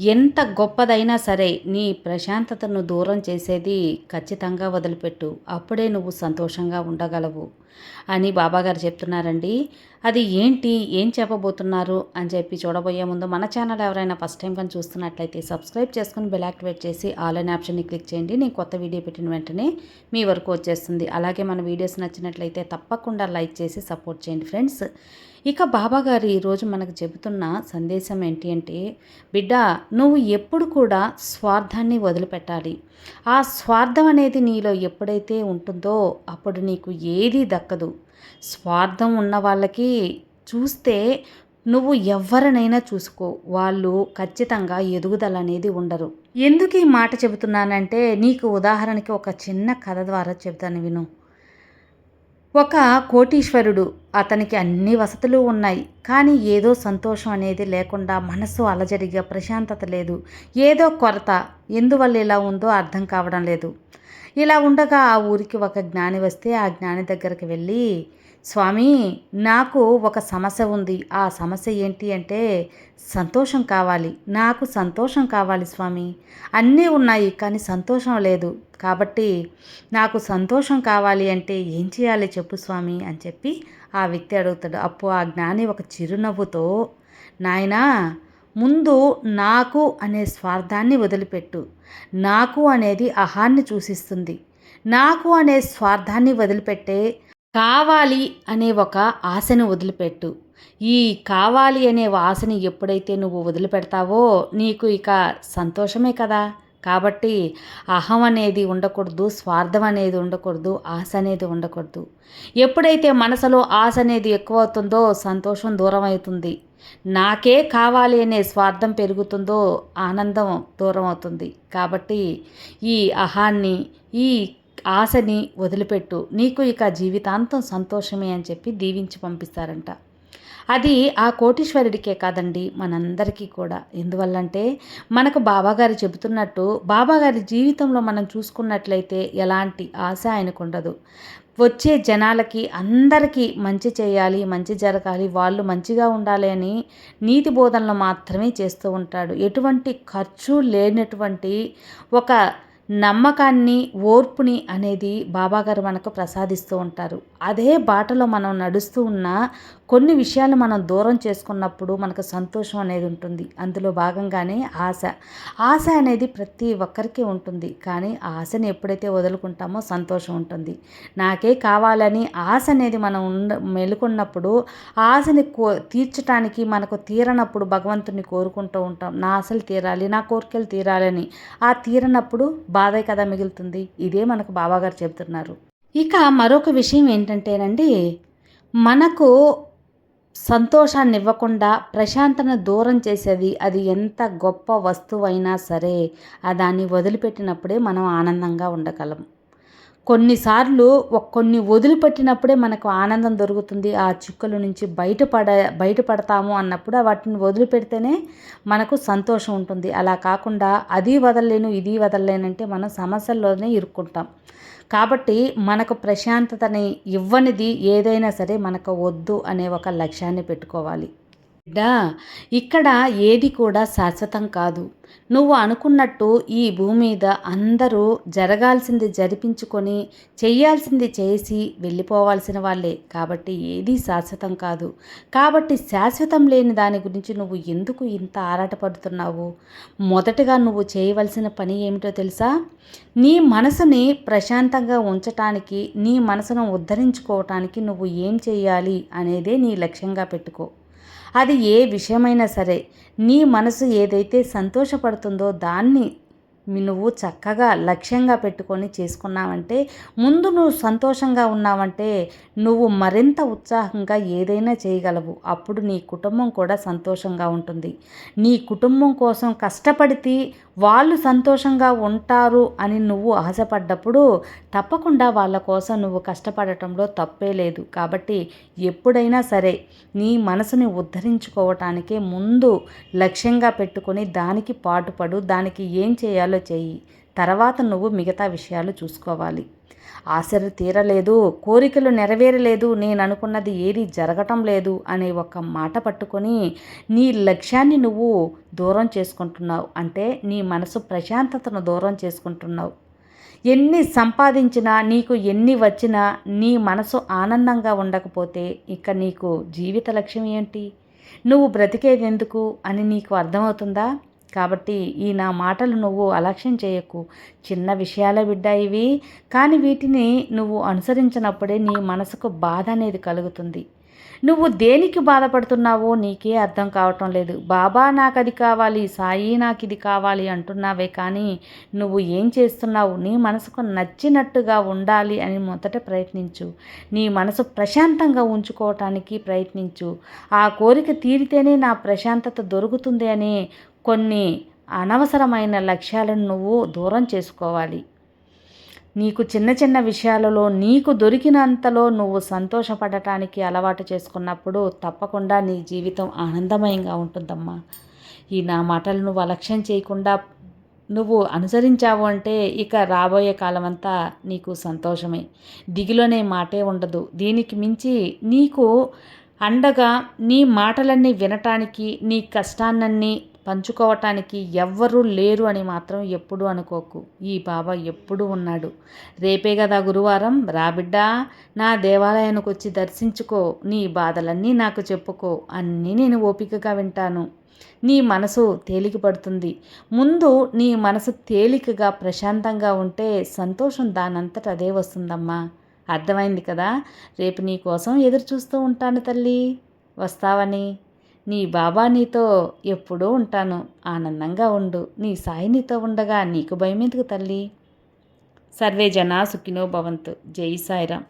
ఎంత గొప్పదైనా సరే నీ ప్రశాంతతను దూరం చేసేది ఖచ్చితంగా వదిలిపెట్టు. అప్పుడే నువ్వు సంతోషంగా ఉండగలవు. అని బాబాగారు చెప్తున్నారండి. అది ఏంటి? ఏం చెప్పబోతున్నారు? అని చెప్పి చూడబోయే ముందు మన ఛానల్ ఎవరైనా ఫస్ట్ టైం కానీ చూస్తున్నట్లయితే సబ్స్క్రైబ్ చేసుకుని బెల్ యాక్టివేట్ చేసి ఆల్ అనే ఆప్షన్ని క్లిక్ చేయండి. నేను కొత్త వీడియో పెట్టిన వెంటనే మీ వరకు వచ్చేస్తుంది. అలాగే మన వీడియోస్ నచ్చినట్లయితే తప్పకుండా లైక్ చేసి సపోర్ట్ చేయండి. ఫ్రెండ్స్ ఇక బాబాగారు ఈరోజు మనకు చెబుతున్న సందేశం ఏంటి అంటే బిడ్డ నువ్వు ఎప్పుడు కూడా స్వార్థాన్ని వదిలిపెట్టాలి. ఆ స్వార్థం అనేది నీలో ఎప్పుడైతే ఉంటుందో అప్పుడు నీకు ఏదీ దక్కదు. స్వార్థం ఉన్న వాళ్ళకి చూస్తే నువ్వు ఎవరినైనా చూసుకో. వాళ్ళు ఖచ్చితంగా ఎదుగుదల అనేది ఉండరు. ఎందుకు ఈ మాట చెబుతున్నానంటే నీకు ఉదాహరణకి ఒక చిన్న కథ ద్వారా చెబుతాను విను. ఒక కోటీశ్వరుడు. అతనికి అన్ని వసతులు ఉన్నాయి. కానీ ఏదో సంతోషం అనేది లేకుండా మనసు అలజడిగా ప్రశాంతత లేదు. ఏదో కొరత. ఎందువల్ల ఇలా ఉందో అర్థం కావడం లేదు. ఇలా ఉండగా ఆ ఊరికి ఒక జ్ఞాని వస్తే ఆ జ్ఞాని దగ్గరికి వెళ్ళి స్వామి నాకు ఒక సమస్య ఉంది. ఆ సమస్య ఏంటి అంటే సంతోషం కావాలి. నాకు సంతోషం కావాలి స్వామి. అన్నీ ఉన్నాయి కానీ సంతోషం లేదు. కాబట్టి నాకు సంతోషం కావాలి అంటే ఏం చేయాలి చెప్పు స్వామి అని చెప్పి ఆ వ్యక్తి అడుగుతాడు. అప్పుడు ఆ జ్ఞాని ఒక చిరునవ్వుతో నాయనా ముందు నాకు అనే స్వార్థాన్ని వదిలిపెట్టు. నాకు అనేది అహాన్ని సూచిస్తుంది నాకు అనే స్వార్థాన్ని వదిలిపెట్టే కావాలి అనే ఒక ఆశను వదిలిపెట్టు. ఈ కావాలి అనే ఆశని ఎప్పుడైతే నువ్వు వదిలిపెడతావో నీకు ఇక సంతోషమే కదా. కాబట్టి అహం అనేది ఉండకూడదు స్వార్థం అనేది ఉండకూడదు ఆశ అనేది ఉండకూడదు. ఎప్పుడైతే మనసులో ఆశ అనేది ఎక్కువ అవుతుందో సంతోషం దూరం అవుతుంది నాకే కావాలి అనే స్వార్థం పెరుగుతుందో ఆనందం దూరం అవుతుంది కాబట్టి ఈ అహాన్ని ఈ ఆశని వదిలిపెట్టు. నీకు ఇక జీవితాంతం సంతోషమే అని చెప్పి దీవించి పంపిస్తారంట. అది ఆ కోటీశ్వరుడికే కాదండి మనందరికీ కూడా. ఎందువల్లంటే మనకు బాబాగారు చెబుతున్నట్టు బాబాగారి జీవితంలో మనం చూసుకున్నట్లయితే ఎలాంటి ఆశ ఆయనకు ఉండదు. వచ్చే జనాలకి అందరికీ మంచి చేయాలి మంచి జరగాలి వాళ్ళు మంచిగా ఉండాలి అని నీతి బోధనలు మాత్రమే చేస్తూ ఉంటాడు. ఎటువంటి ఖర్చు లేనటువంటి ఒక నమ్మకాన్ని ఓర్పుని అనేది బాబాగారు మనకు ప్రసాదిస్తూ ఉంటారు. అదే బాటలో మనం నడుస్తూ ఉన్న కొన్ని విషయాలు మనం దూరం చేసుకున్నప్పుడు మనకు సంతోషం అనేది ఉంటుంది. అందులో భాగంగానే ఆశ. ఆశ అనేది ప్రతి ఒక్కరికి ఉంటుంది. కానీ ఆశని ఎప్పుడైతే వదులుకుంటామో సంతోషం ఉంటుంది. నాకే కావాలని ఆశ అనేది మనం ఉండ మెలుకున్నప్పుడు ఆశని కో తీర్చడానికి మనకు తీరనప్పుడు భగవంతుని కోరుకుంటూ ఉంటాం. నా ఆశలు తీరాలి నా కోరికలు తీరాలని. ఆ తీరనప్పుడు బాధే కదా మిగులుతుంది. ఇదే మనకు బాబాగారు చెబుతున్నారు. ఇక మరొక విషయం ఏంటంటేనండి మనకు సంతోషాన్ని ఇవ్వకుండా ప్రశాంతను దూరం చేసేది అది ఎంత గొప్ప వస్తువైనా సరే దాన్ని వదిలిపెట్టినప్పుడే మనం ఆనందంగా ఉండగలం. కొన్నిసార్లు కొన్ని వదిలిపెట్టినప్పుడే మనకు ఆనందం దొరుకుతుంది. ఆ చిక్కుల నుంచి బయటపడ బయటపడతాము అన్నప్పుడు వాటిని వదిలిపెడితేనే మనకు సంతోషం ఉంటుంది. అలా కాకుండా అది వదలలేను ఇది వదలలేనంటే మనం సమస్యల్లోనే ఇరుక్కుంటాం. కాబట్టి మనకు ప్రశాంతతని ఇవ్వనిది ఏదైనా సరే మనకు వద్దు అనే ఒక లక్ష్యాన్ని పెట్టుకోవాలి. బిడ్డ ఇక్కడ ఏది కూడా శాశ్వతం కాదు. నువ్వు అనుకున్నట్టు ఈ భూమి మీద అందరూ జరగాల్సింది జరిపించుకొని చేయాల్సింది చేసి వెళ్ళిపోవాల్సిన వాళ్ళే. కాబట్టి ఏది శాశ్వతం కాదు. కాబట్టి శాశ్వతం లేని దాని గురించి నువ్వు ఎందుకు ఇంత ఆరాటపడుతున్నావు? మొదటగా నువ్వు చేయవలసిన పని ఏమిటో తెలుసా? నీ మనసుని ప్రశాంతంగా ఉంచటానికి నీ మనసును ఉద్ధరించుకోవటానికి నువ్వు ఏం చేయాలి అనేదే నీ లక్ష్యంగా పెట్టుకో. అది ఏ విషయమైనా సరే నీ మనసు ఏదైతే సంతోషపడుతుందో దాన్ని నువ్వు చక్కగా లక్ష్యంగా పెట్టుకొని చేసుకున్నావంటే ముందు నువ్వు సంతోషంగా ఉన్నావంటే నువ్వు మరింత ఉత్సాహంగా ఏదైనా చేయగలవు. అప్పుడు నీ కుటుంబం కూడా సంతోషంగా ఉంటుంది. నీ కుటుంబం కోసం కష్టపడితే వాళ్ళు సంతోషంగా ఉంటారు అని నువ్వు ఆశపడ్డప్పుడు తప్పకుండా వాళ్ళ కోసం నువ్వు కష్టపడటంలో తప్పే లేదు. కాబట్టి ఎప్పుడైనా సరే నీ మనసుని ఉద్ధరించుకోవటానికే ముందు లక్ష్యంగా పెట్టుకొని దానికి పాటుపడు దానికి ఏం చేయాలో చేయి. తర్వాత నువ్వు మిగతా విషయాలు చూసుకోవాలి. ఆశలు తీరలేదు కోరికలు నెరవేరలేదు నేను అనుకున్నది ఏది జరగటం లేదు అనే ఒక మాట పట్టుకొని నీ లక్ష్యాన్ని నువ్వు దూరం చేసుకుంటున్నావు. అంటే నీ మనసు ప్రశాంతతను దూరం చేసుకుంటున్నావు. ఎన్ని సంపాదించినా నీకు ఎన్ని వచ్చినా నీ మనసు ఆనందంగా ఉండకపోతే ఇక నీకు జీవిత లక్ష్యం ఏంటి? నువ్వు బ్రతికేది ఎందుకు అని నీకు అర్థమవుతుందా? కాబట్టి ఈ నా మాటలు నువ్వు అలక్ష్యం చేయకు. చిన్న విషయాల బిడ్డ ఇవి. కానీ వీటిని నువ్వు అనుసరించినప్పుడే నీ మనసుకు బాధ అనేది కలుగుతుంది. నువ్వు దేనికి బాధపడుతున్నావో నీకే అర్థం కావటం లేదు. బాబా నాకు అది కావాలి సాయి నాకు ఇది కావాలి అంటున్నావే కానీ నువ్వు ఏం చేస్తున్నావు? నీ మనసుకు నచ్చినట్టుగా ఉండాలి అని మొదట ప్రయత్నించు. నీ మనసు ప్రశాంతంగా ఉంచుకోవటానికి ప్రయత్నించు. ఆ కోరిక తీరితేనే నా ప్రశాంతత దొరుకుతుంది అనే కొన్ని అనవసరమైన లక్ష్యాలను నువ్వు దూరం చేసుకోవాలి. నీకు చిన్న చిన్న విషయాలలో నీకు దొరికినంతలో నువ్వు సంతోషపడటానికి అలవాటు చేసుకున్నప్పుడు తప్పకుండా నీ జీవితం ఆనందమయంగా ఉంటుందమ్మా. ఈ నా మాటలు నువ్వు అలక్ష్యం చేయకుండా నువ్వు అనుసరించావు అంటే ఇక రాబోయే కాలం అంతా నీకు సంతోషమే. దిగిలోనే మాటే ఉండదు. దీనికి మించి నీకు అండగా నీ మాటలన్నీ వినటానికి నీ కష్టాన్నీ పంచుకోవటానికి ఎవ్వరూ లేరు అని మాత్రం ఎప్పుడు అనుకోకు. ఈ బాబా ఎప్పుడు ఉన్నాడు. రేపే కదా గురువారం. రాబిడ్డా నా దేవాలయానికి వచ్చి దర్శించుకో. నీ బాధలన్నీ నాకు చెప్పుకో. అన్నీ నేను ఓపికగా వింటాను. నీ మనసు తేలిక పడుతుంది. ముందు నీ మనసు తేలికగా ప్రశాంతంగా ఉంటే సంతోషం దానంతట అదే వస్తుందమ్మా. అర్థమైంది కదా? రేపు నీ కోసం ఎదురు చూస్తూ ఉంటాను తల్లి. వస్తావని? నీ బాబా నీతో ఎప్పుడూ ఉంటాను. ఆనందంగా ఉండు. నీ సాయి నీతో ఉండగా నీకు భయం ఎందుకు తల్లి? సర్వే జనా సుఖినో భవంతు. జై సాయిరామ్.